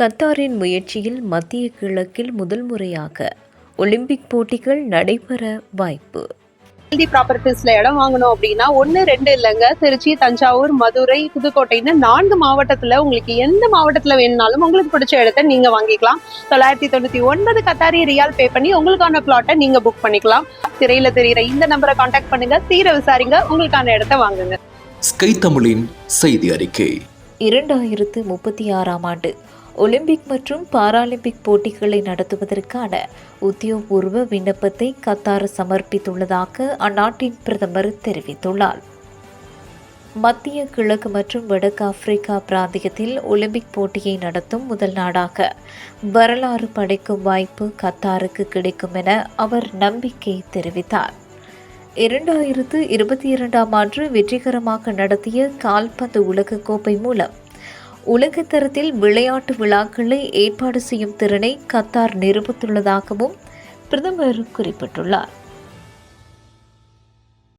கத்தாரின் முயற்சியில் மத்திய கிழக்கில் முதல் முறையாக ஒலிம்பிக் போட்டிகள் நடைபெற வாய்ப்பு. ஹெல்தி ப்ராப்பர்ட்டிஸ்ல இடம் வாங்கணும் அப்படின்னா ஒன்னு ரெண்டு இல்லைங்க. திருச்சி தஞ்சாவூர் மதுரை புதுக்கோட்டைன்னு நான்கு மாவட்டத்துல உங்களுக்கு எந்த மாவட்டத்துல வேணும்னாலும் உங்களுக்கு பிடிச்ச இடத்த நீங்க வாங்கிக்கலாம். தொள்ளாயிரத்தி தொண்ணூத்தி ஒன்பது கத்தாரி ரியால் பே பண்ணி உங்களுக்கான பிளாட்டை நீங்க புக் பண்ணிக்கலாம். திரையில தெரியுற இந்த நம்பரை காண்டாக்ட் பண்ணுங்க. தீர விசாரிங்க. உங்களுக்கான இடத்த வாங்குங்க. ஸ்கை தமிழின் செய்தி அறிக்கை. இரண்டாயிரத்து முப்பத்தி ஆறாம் ஆண்டு ஒலிம்பிக் மற்றும் பாராலிம்பிக் போட்டிகளை நடத்துவதற்கான உத்தியோகபூர்வ விண்ணப்பத்தை கத்தார் சமர்ப்பித்துள்ளதாக அந்நாட்டின் பிரதமர் தெரிவித்துள்ளார். மத்திய கிழக்கு மற்றும் வடக்கு ஆப்பிரிக்கா பிராந்தியத்தில் ஒலிம்பிக் போட்டியை நடத்தும் முதல் நாடாக வரலாறு படைக்கும் வாய்ப்பு கத்தாருக்கு கிடைக்கும் என அவர் நம்பிக்கை தெரிவித்தார். இரண்டாயிரத்து இருபத்தி இரண்டாம் ஆண்டு வெற்றிகரமாக நடத்திய கால்பந்து உலகக்கோப்பை மூலம் உலகத்தரத்தில் விளையாட்டு விழாக்களை ஏற்பாடு செய்யும் திறனை கத்தார் நிரூபித்துள்ளதாகவும் பிரதமர் குறிப்பிட்டுள்ளார்.